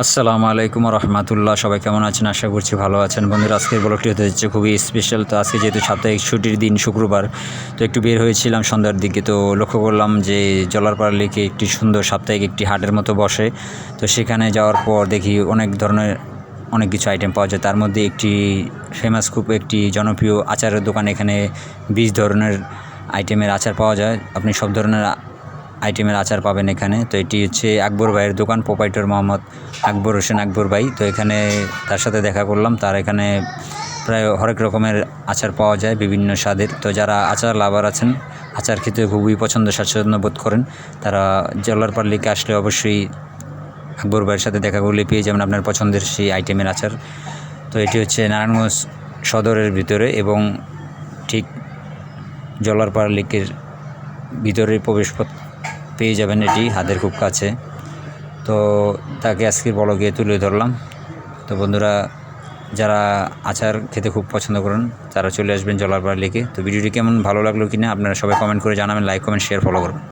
আসসালামু আলাইকুম রহমতুল্লাহ। সবাই কেমন আছেন? আশা করছি ভালো আছেন। বন্ধুরা, আজকের ব্লগটি হতে যাচ্ছে খুবই স্পেশাল তো আজকে যেহেতু সাপ্তাহিক ছুটির দিন শুক্রবার, তো একটু বের হয়েছিলাম সন্ধ্যার দিকে। তো লক্ষ্য করলাম যে জলারপাড়া লেকে একটি সুন্দর সাপ্তাহিক একটি হাটের মতো বসে। তো সেখানে যাওয়ার পর দেখি অনেক ধরনের অনেক কিছু আইটেম পাওয়া যায়। তার মধ্যে একটি ফেমাস খুব একটি জনপ্রিয় আচারের দোকান। এখানে বিশ ধরনের আইটেমের আচার পাওয়া যায়। আপনি সব ধরনের আইটেমের আচার পাবেন এখানে। তো এটি হচ্ছে আকবর ভাইয়ের দোকান, প্রোপাইটর মোহাম্মদ আকবর হোসেন আকবর ভাই। তো এখানে তার সাথে দেখা করলাম, তার এখানে প্রায় হরেক রকমের আচার পাওয়া যায় বিভিন্ন স্বাদের। তো যারা আচার লাভার আছেন, আচার খেতে খুবই পছন্দ, স্বাচ্ছন্দ্য বোধ করেন, তারা জল্লারপাড় লিকে আসলে অবশ্যই আকবর ভাইয়ের সাথে দেখা করলে পেয়ে যাবেন আপনার পছন্দের সেই আইটেমের আচার। তো এটি হচ্ছে নারায়ণগঞ্জ সদরের ভিতরে এবং ঠিক জলারপাড় লেকের ভিতরে প্রবেশপথ পেয়ে যাবেন এটি হাতের খুব কাছে। তো তাকে আজকে বড় গিয়ে তুলে ধরলাম। তো বন্ধুরা, যারা আচার খেতে খুব পছন্দ করেন, তারা চলে আসবেন জলারপাড় লেকে। তো ভিডিওটি কেমন, ভালো লাগল কিনা আপনারা সবাই কমেন্ট করে জানাবেন লাইক কমেন্ট শেয়ার ফলো করবেন।